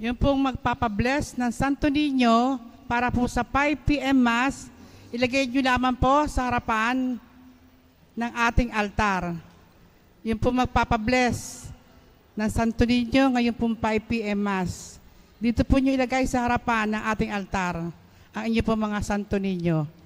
Yung pong magpapabless ng Santo Niño para po sa 5 p.m. Mass, ilagay nyo lamang po sa harapan ng ating altar. Yung pong magpapabless ng Santo Niño ngayon pong 5 p.m. Mass. Dito po nyo ilagay sa harapan ng ating altar ang inyo pong mga Santo Niño.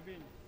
Treviño.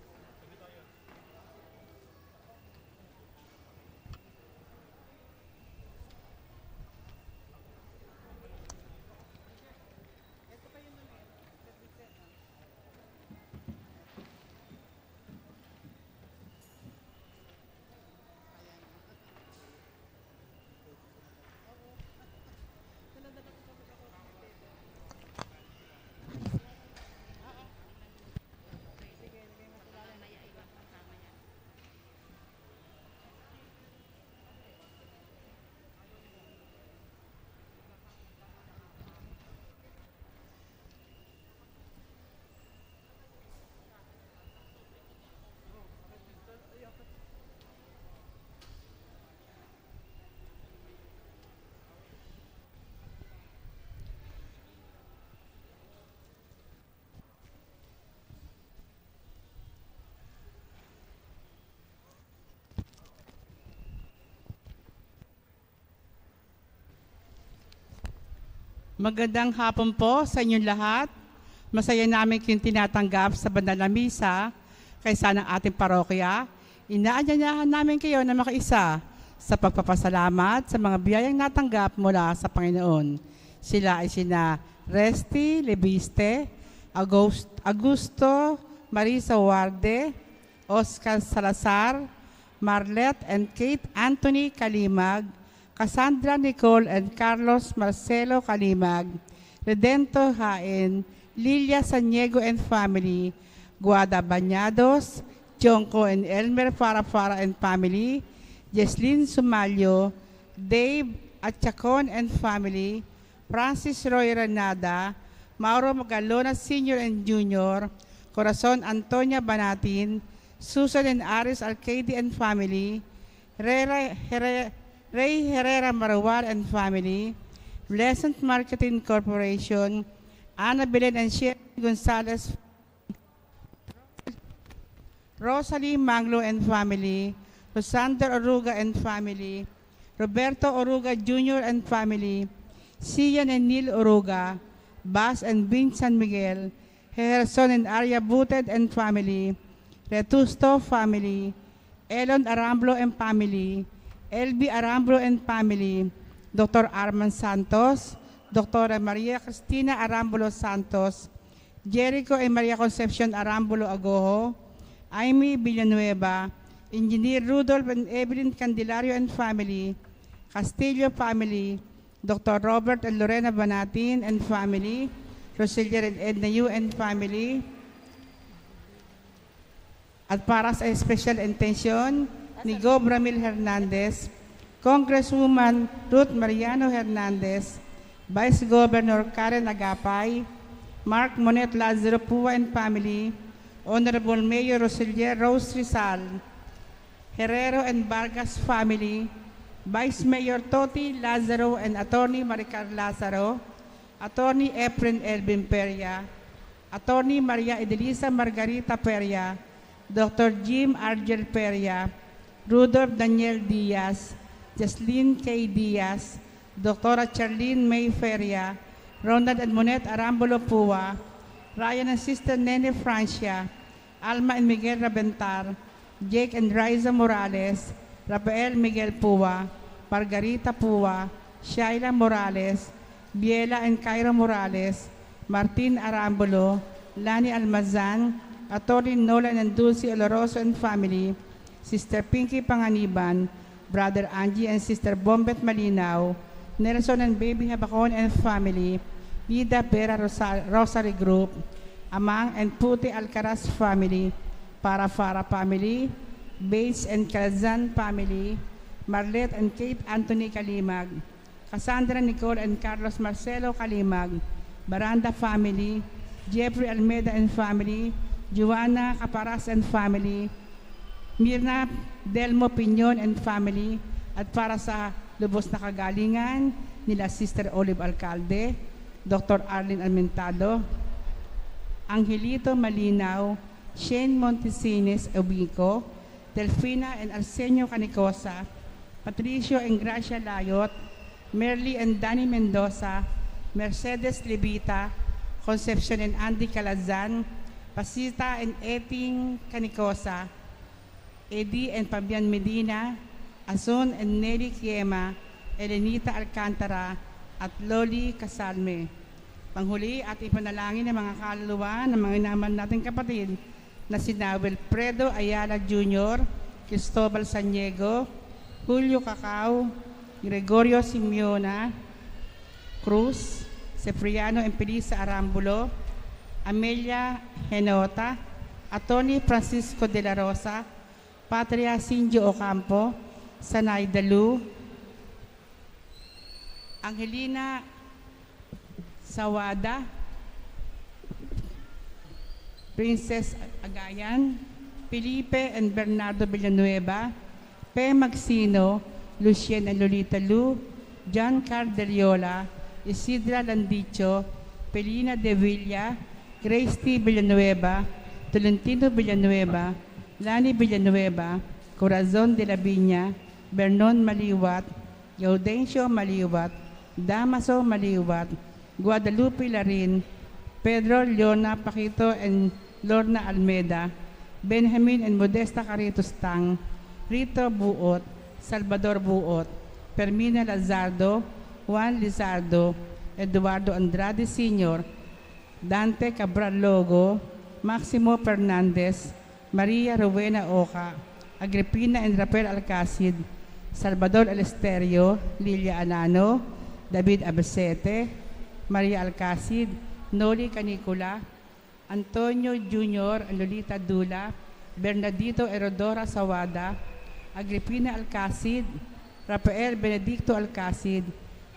Magandang hapon po sa inyong lahat. Masaya namin kayong tinatanggap sa bandal na misa kaysa ng ating parokya. Inaanyayahan namin kayo na makaisa sa pagpapasalamat sa mga biyayang natanggap mula sa Panginoon. Sila ay sina Resti Lebiste, August, Augusto Marisa Warde, Oscar Salazar, Marlet and Kate Anthony Kalimag, Cassandra Nicole and Carlos Marcelo Kalimag, Redento Hain, Lilia Saniego and family, Guada Bañados, Jonko and Elmer Farafara and family, Jesslyn Sumalyo, Dave Atchacon and family, Francis Roy Renada, Mauro Magalona Sr. and Jr., Corazon Antonia Banatin, Susan and Aris Arcady and family, Rera, Here- Ray Herrera Marawar and family, Pleasant Marketing Corporation, Ana Belen and Sherry Gonzalez, Rosalie Manglo and family, Rosander Oruga and family, Roberto Oruga Jr. and family, Sian and Neil Oruga, Bas and Vin San Miguel, Herson and Arya Butet and family, Retusto family, Elon Aramblo and family, LB Aramblo and family, Dr. Arman Santos, Dr. Maria Cristina Arambulo Santos, Jericho and Maria Concepcion Arambulo Agoho, Amy Villanueva, Engineer Rudolph and Evelyn Candelario and family, Castillo family, Dr. Robert and Lorena Banatin and family, Roselia and Edna Yu and family, at para sa special intention ni Go Bramil Hernandez, Congresswoman Ruth Mariano Hernandez, Vice Governor Karen Agapay, Mark Monet Lazaro Pua and family, Honorable Mayor Roselier Rose Rizal, Herrero and Vargas family, Vice Mayor Toti Lazaro and Attorney Maricar Lazaro, Attorney Efren Elvin Peria, Attorney Maria Edelisa Margarita Peria, Dr. Jim Argel Peria, Rudolph Daniel Diaz, Jaslyn K. Diaz, Dr. Charlene May Feria, Ronald and Monet Arambulo Pua, Ryan and Sister Nene Francia, Alma and Miguel Rabentar, Jake and Riza Morales, Rafael Miguel Pua, Margarita Pua, Shaila Morales, Biela and Cairo Morales, Martin Arambulo, Lani Almazan, Atty. Nolan and Dulce Oloroso and family, Sister Pinky Panganiban, Brother Angie and Sister Bombet Malinaw, Nelson and Baby Habacon and family, Vida Pera Rosa- Rosary Group, Amang and Puti Alcaraz family, Para Fara family, Bates and Calzan family, Marlet and Kate Anthony Kalimag, Cassandra Nicole and Carlos Marcelo Kalimag, Baranda family, Jeffrey Almeida and family, Joanna Caparas and family, Mirna Delmo Piñon and family, at para sa lubos na kagalingan nila Sister Olive Alcalde, Dr. Arlene Almentado, Angelito Malinaw, Shane Montesinos Ubico, Delfina and Arsenio Canicosa, Patricio and Gracia Layot, Merly and Danny Mendoza, Mercedes Libita, Concepcion and Andy Calazan, Pasita and Eting Canicosa, Eddie and Fabian Medina, Azon and Nelly Kiema, Elenita Alcantara, at Loli Casalme. Panghuli at ipanalangin ng mga kaluluwa ng mga inaman nating kapatid na si Wilfredo Ayala Jr., Cristobal Saniego, Julio Cacao, Gregorio Simeona, Cruz, Cipriano Empelisa Arambulo, Amelia Henota, Attorney Francisco de la Rosa, Patria Sinjo Ocampo, Sanay Dalu, Angelina Sawada, Princess Agayan, Felipe and Bernardo Villanueva, Pe Magsino, Lucien and Lolita Lu, John Cardeliola, Isidra Landicho, Pelina De Villa, Grace. Villanueva, Tolentino Villanueva, Lani Villanueva, Corazon de la Viña, Vernon Maliwat, Gaudencio Maliwat, Damaso Maliwat, Guadalupe Larin, Pedro Leona Paquito and Lorna Almeda, Benjamin and Modesta Caritos Tang, Rito Buot, Salvador Buot, Permina Lazardo, Juan Lizardo, Eduardo Andrade Sr., Dante Cabral Logo, Maximo Fernandez, Maria Rowena Oca, Agripina and Rafael Alcacid, Salvador Elesterio, Lilia Anano, David Abasete, Maria Alcacid, Noli Canicula, Antonio Jr. Lolita Dula, Bernardito Erodora Sawada, Agripina Alcacid, Rafael Benedicto Alcacid,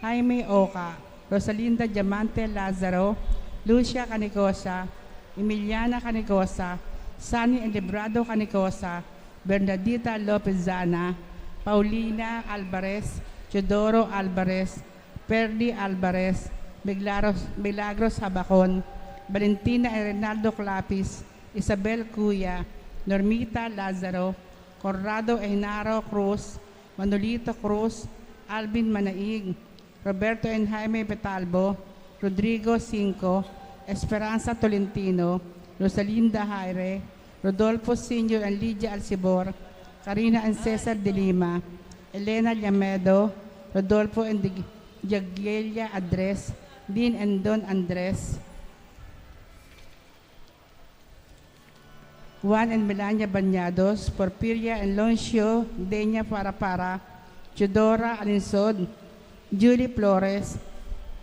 Jaime Oca, Rosalinda Diamante Lazaro, Lucia Canicosa, Emiliana Canicosa, Sunny and Librado Canicosa, Bernardita Lopezana, Paulina Alvarez, Teodoro Alvarez, Perdi Alvarez, Milagros, Milagros Habacon, Valentina Renaldo Clapis, Isabel Cuya, Normita Lazaro, Corrado Enaro Cruz, Manolito Cruz, Alvin Manaig, Roberto and Jaime Betalbo, Rodrigo Cinco, Esperanza Tolentino, Rosalinda Jaire, Rodolfo Senior and Lydia Alcibor, Karina and Cesar de Lima, Elena Llamedo, Rodolfo and Jaggelia Adres, Dean and Don Andres, Juan and Melania Bañados, Porfiria and Loncio, Denia Parapara, Chudora Alinsod, Julie Flores,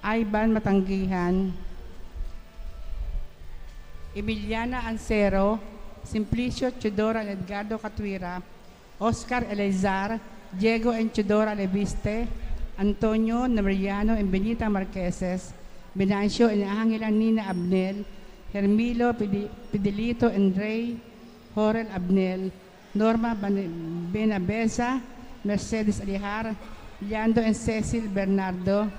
Ivan Matanggihan, Emiliana Ansero, Simplicio Chudora and Edgardo Catwira, Oscar Elizar, Diego and Chudora Leviste, Antonio Namariano and Benita Marqueses, Venancio and Angela Nina Abnel, Hermilo Pidelito and Ray Horel Abnel, Norma Benabeza, Mercedes Alihar, Leandro and Cecil Bernardo,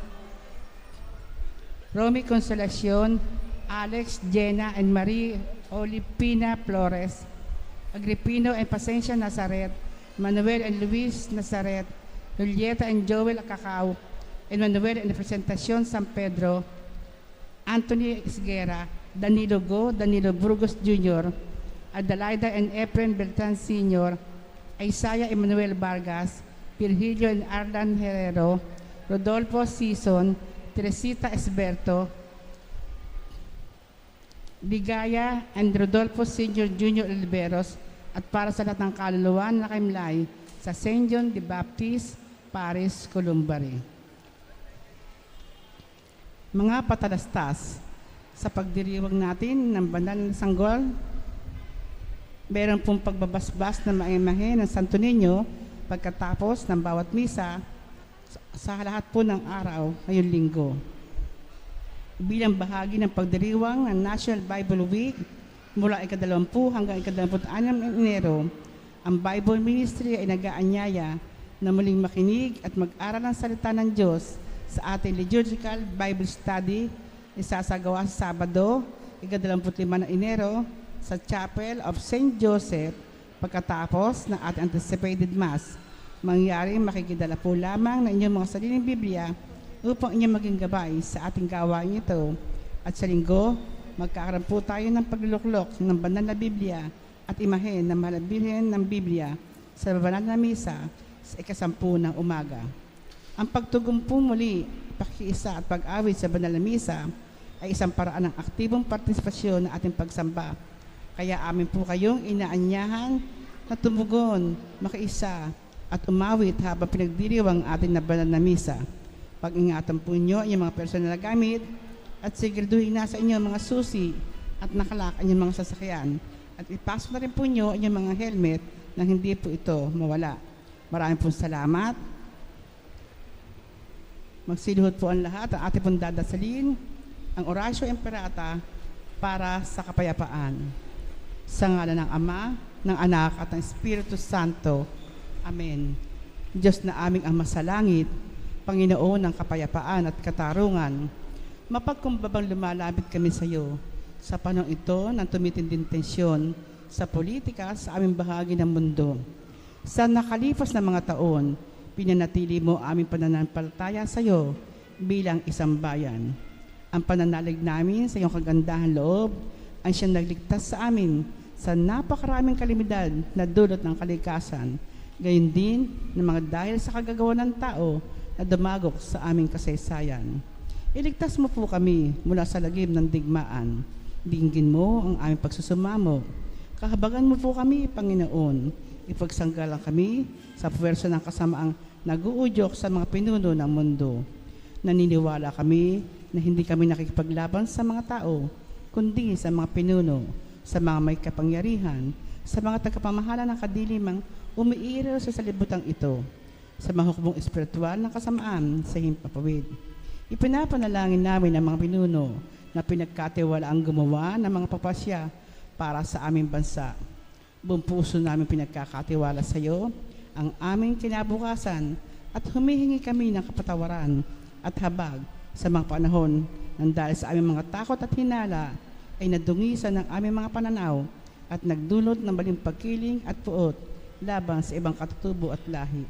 Romy Consolacion, Alex, Jenna, and Marie Olipina Flores, Agripino and Pasencia Nazaret, Manuel and Luis Nazaret, Julieta and Joel Cacao, and Manuel and Presentacion San Pedro, Anthony Isguera, Danilo Go, Danilo Burgos Jr., Adelaida and Efren Beltran Sr., Isaiah Emmanuel Vargas, Virgilio and Arlan Herrero, Rodolfo Sison, Teresita Esberto, Ligaya and Rodolfo Sr. Jr. Oliveros at para sa lahat ng kaluluwa na nakimlay sa St. John the Baptist, Paris, Columbari. Mga patalastas, sa pagdiriwang natin ng banal na sanggol. Meron pong pagbabasbas na maimahe ng Santo Niño pagkatapos ng bawat misa sa lahat po ng araw ngayong linggo. Bilang bahagi ng pagdiriwang ng National Bible Week mula ikadalawampu hanggang ikadalawamput-anim ng Enero, ang Bible Ministry ay nag-aanyaya na muling makinig at mag-aral ng salita ng Diyos sa ating liturgical Bible study isasagawa sa Sabado, ikadalawamput-lima ng Enero sa Chapel of St. Joseph pagkatapos ng ating anticipated Mass mangyari makikidala po lamang ng inyong mga sariling Biblia upang inyong maging gabay sa ating gawain ito. At sa linggo, magkakaroon po tayo ng pagluluklok ng banal na Biblia at imahen ng mahal ng Biblia sa banal na misa sa ikasampu ng umaga. Ang pagtugong po muli, pakiisa at pag-awit sa banal na misa ay isang paraan ng aktibong partisipasyon ng ating pagsamba. Kaya amin po kayong inaanyahan na tumugon, makiisa, at umawit habang pinagdiriwang ating na banal na misa. Pag-ingatan po inyo ang mga personal na gamit at siguraduhin na sa inyo ang mga susi at nakalak ang mga sasakyan. At ipasok na rin po inyo ang mga helmet na hindi po ito mawala. Maraming po salamat. Magsiluhod po ang lahat at ating pong dadasalin ang Orasio Imperata para sa kapayapaan. Sa ngalan ng Ama, ng Anak at ng Espiritu Santo. Amen. Diyos na aming Ama sa langit, Panginoon ng kapayapaan at katarungan, mapagkumbabang lumalapit kami sa iyo sa panahon ito ng tumitinding tensyon sa politika sa aming bahagi ng mundo. Sa nakalipas na mga taon, pinanatili mo aming pananampalataya sa iyo bilang isang bayan. Ang pananalig namin sa iyong kagandahan loob ang siyang nagligtas sa amin sa napakaraming kalimidad na dulot ng kalikasan gayon din ng mga dahil sa kagagawa ng tao na dumagok sa aming kasaysayan. Iligtas mo po kami mula sa lagim ng digmaan. Dinggin mo ang aming pagsusumamo. Kahabagan mo po kami, Panginoon. Ipagsanggalang kami sa puwersa ng kasamaang naguudyok sa mga pinuno ng mundo. Naniniwala kami na hindi kami nakikipaglaban sa mga tao, kundi sa mga pinuno, sa mga may kapangyarihan, sa mga tagapamahala ng kadilimang umiiraw sa salibutang ito sa mahukbong espiritual ng kasamaan sa himpapawid. Ipinapanalangin namin ang mga pinuno na pinagkatiwala ang gumawa ng mga papasya para sa aming bansa. Buong puso namin pinagkakatiwala sa iyo ang aming kinabukasan at humihingi kami ng kapatawaran at habag sa mga panahon nang dahil sa aming mga takot at hinala ay nadungisan ng aming mga pananaw at nagdulot ng maling pagkiling at puot laban sa ibang katutubo at lahi.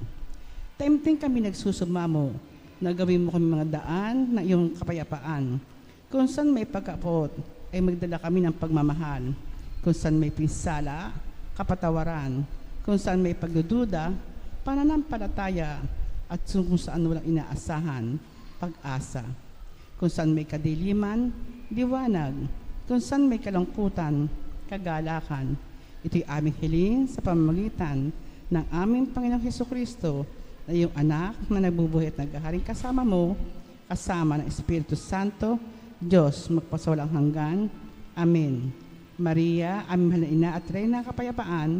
Taimting kami nagsusumamo na gawin mo kami mga daan na iyong kapayapaan. Kung saan may pagkapot, ay magdala kami ng pagmamahal. Kung saan may pinsala, kapatawaran. Kung saan may pagdududa, pananampalataya. At kung saan walang inaasahan, pag-asa. Kung saan may kadiliman, liwanag. Kung saan may kalungkutan, kagalakan. Ito'y aming hiling sa pamamagitan ng aming Panginoong Heso Kristo na iyong anak na nagbubuhay at naghaharing kasama mo, kasama ng Espiritu Santo, Diyos magpasawalang hanggan. Amen. Maria, aming mahal na ina at reyna ng kapayapaan,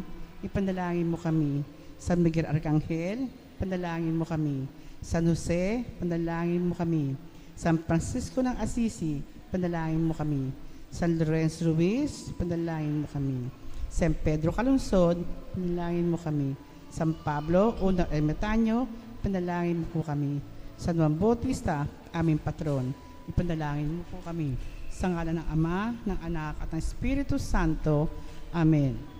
ipanalangin mo kami. San Miguel Arcangel, panalangin mo kami. San Jose, panalangin mo kami. San Francisco ng Assisi, panalangin mo kami. San Lorenzo Ruiz, panalangin mo kami. San Pedro Calungsod, panalangin mo kami. San Pablo, unang ermitanyo, panalangin mo po kami. San Juan Bautista, aming patron, ipanalangin mo po kami. Sa ngalan ng Ama, ng Anak, at ng Espiritu Santo. Amen.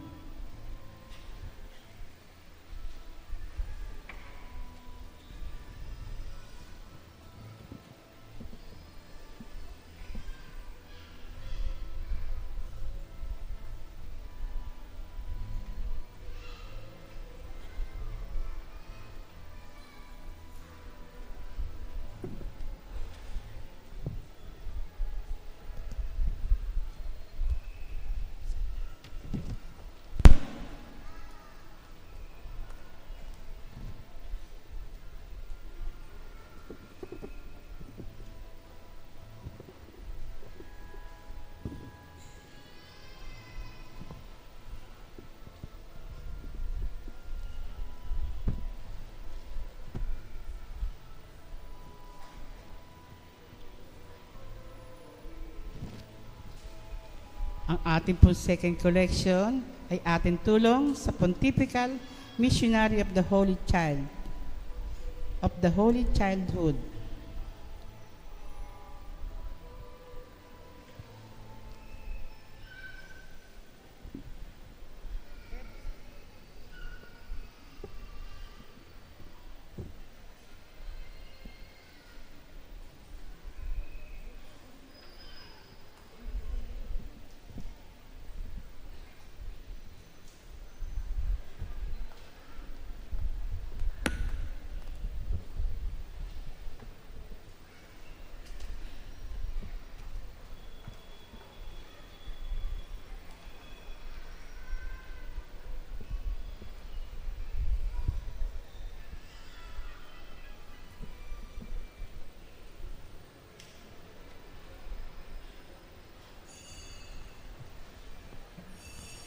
Ang ating pong second collection ay ating tulong sa Pontifical Missionary of the Holy Child of the Holy Childhood.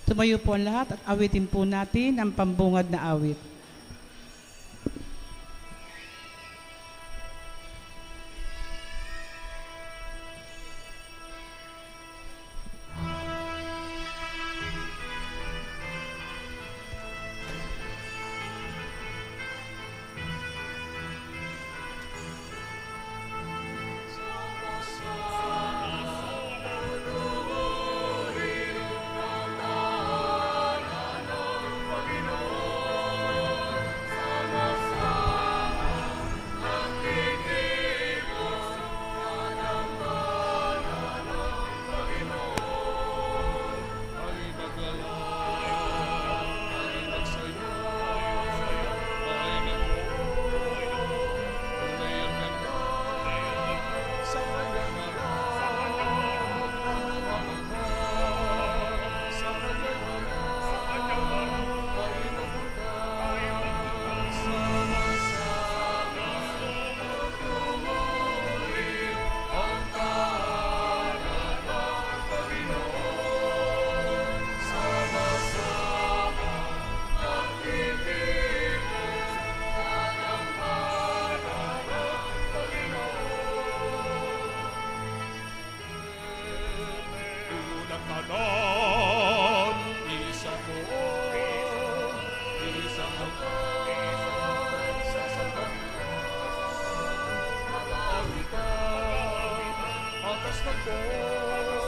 Tumayo po ang lahat at awitin po natin ang pambungad na awit. Atas ng buong,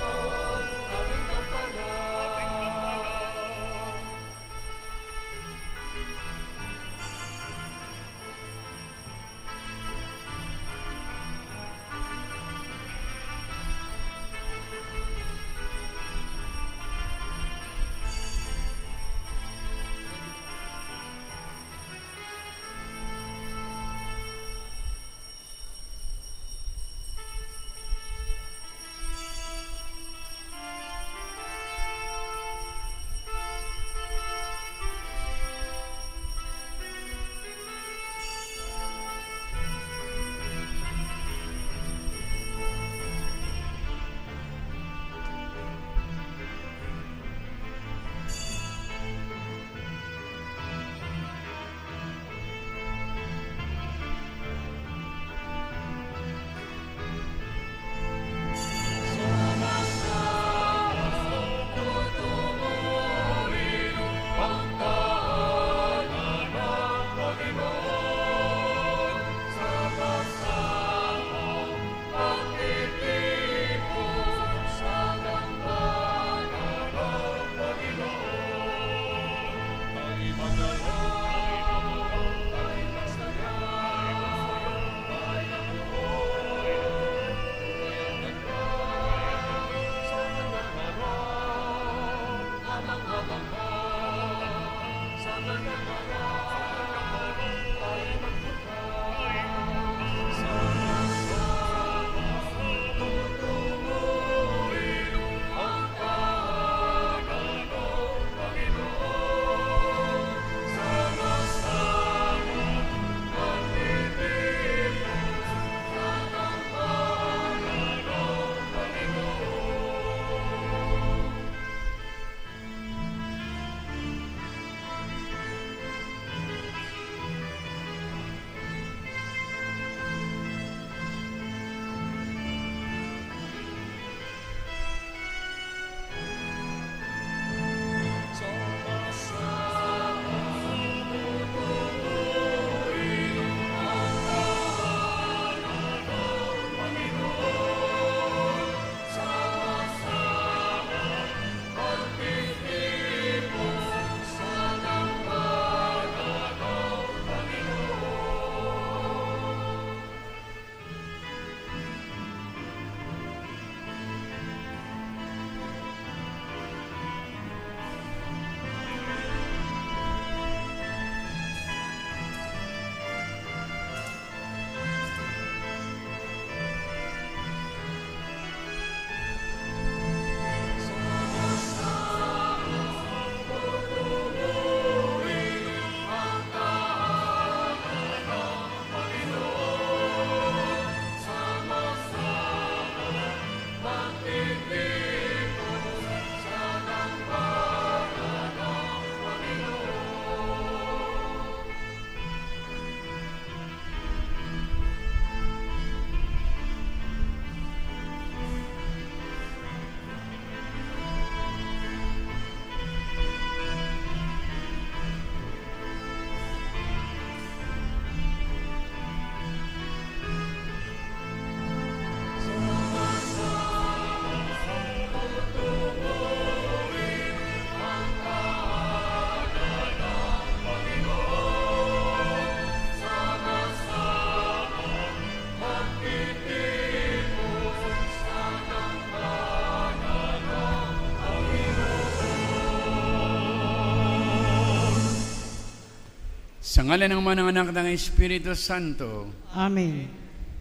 Sa ngala ng mga anak ng Espiritu Santo, Amen.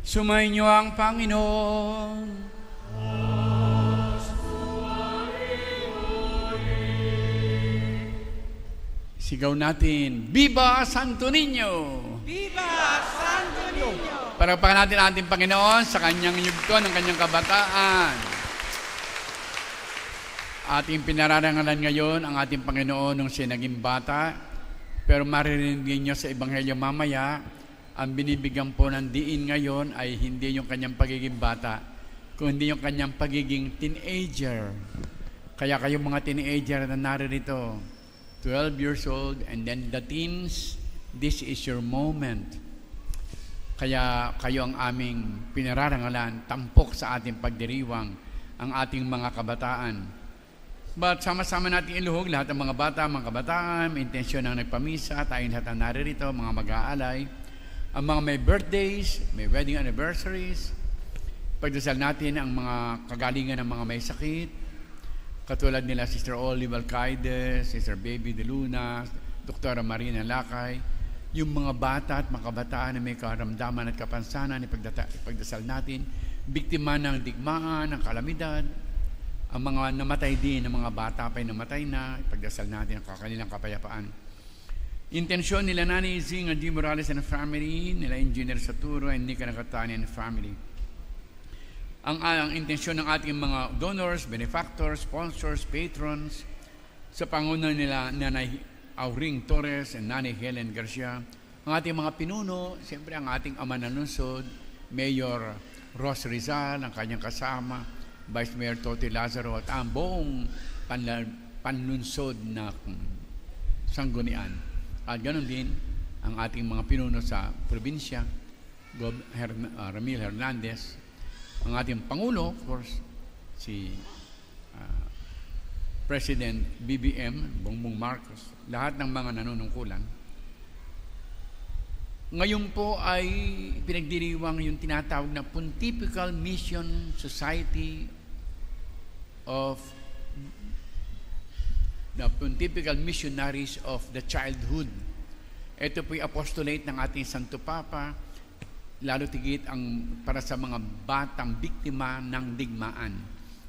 sumayin niyo ang Panginoon. Sigaw natin, Viva Santo Niño! Viva Santo Niño! Parapakan natin ang ating Panginoon sa kanyang yugto ng kanyang kabataan. Ating pinararangalan ngayon ang ating Panginoon nung siya naging bata. Pero maririnig niyo sa Ebanghelyo mamaya, ang binibigyan po ng diin ngayon ay hindi yung kanyang pagiging bata, kundi yung kanyang pagiging teenager. Kaya kayong mga teenager na naririto, 12 years old, and then the teens, this is your moment. Kaya kayo ang aming pinararangalan, tampok sa ating pagdiriwang, ang ating mga kabataan. But sama-sama natin iluhog lahat ng mga bata, mga kabataan, intensyon ng nagpamisa, tayong lahat ang naririto, mga mag-aalay, ang mga may birthdays, may wedding anniversaries, pagdasal natin ang mga kagalingan ng mga may sakit, katulad nila Sister Olive Alcaide, Sister Baby De Luna, Dr. Marina Lakay, yung mga bata at mga kabataan na may karamdaman at kapansanan, ipagdasal natin, biktima ng digmaan, ng kalamidad, ang mga namatay din, ng mga bata pa'y namatay na, ipagdasal natin ang kanilang kapayapaan. Intensyon nila Nani Zing and G. Morales and family, nila Engineer Saturo and Nika Nakatani and family. Ang, ang intensyon ng ating mga donors, benefactors, sponsors, patrons, sa pangunan nila Nanay Auring Torres and Nanay Helen Garcia, ang ating mga pinuno, siyempre ang ating ama na lungsod, Mayor Ros Rizal, ang kanyang kasama, Vice Mayor Toti Lazaro at ang buong panla, panlunsod na sanggunian. At ganoon din ang ating mga pinuno sa probinsya, Gob Her- uh, Ramil Hernandez, ang ating Pangulo, of course, si uh, President BBM, Bongbong Marcos, lahat ng mga nanunungkulan. Ngayon po ay pinagdiriwang yung tinatawag na Pontifical Mission Society of the Pontifical Missionaries of the Childhood. Ito po yung apostolate ng ating Santo Papa, lalo tigit ang para sa mga batang biktima ng digmaan.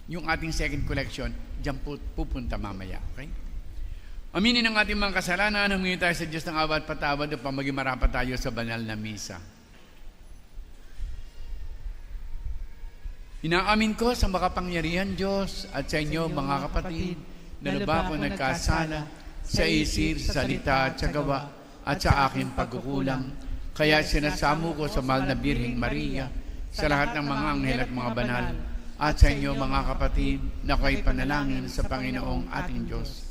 Yung ating second collection, dyan po pupunta mamaya. Okay? Aminin ang ating mga kasalanan, humingi tayo sa Diyos ng awa at patawad upang maging marapat tayo sa banal na misa. Inaamin ko sa makapangyarihan Diyos at sa inyo mga kapatid na lubha ko nagkasala sa isip, sa salita at sa gawa at sa aking pagkukulang. Kaya sinasamo ko sa mahal na Birhing Maria, sa lahat ng mga anghel at mga banal, at sa inyo mga kapatid na kayo panalangin sa Panginoong ating Diyos.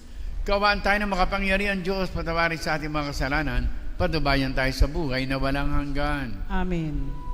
Kawaan tayo ng makapangyarihan Diyos, patawarin sa ating mga kasalanan, patubayan tayo sa buhay na walang hanggan. Amen.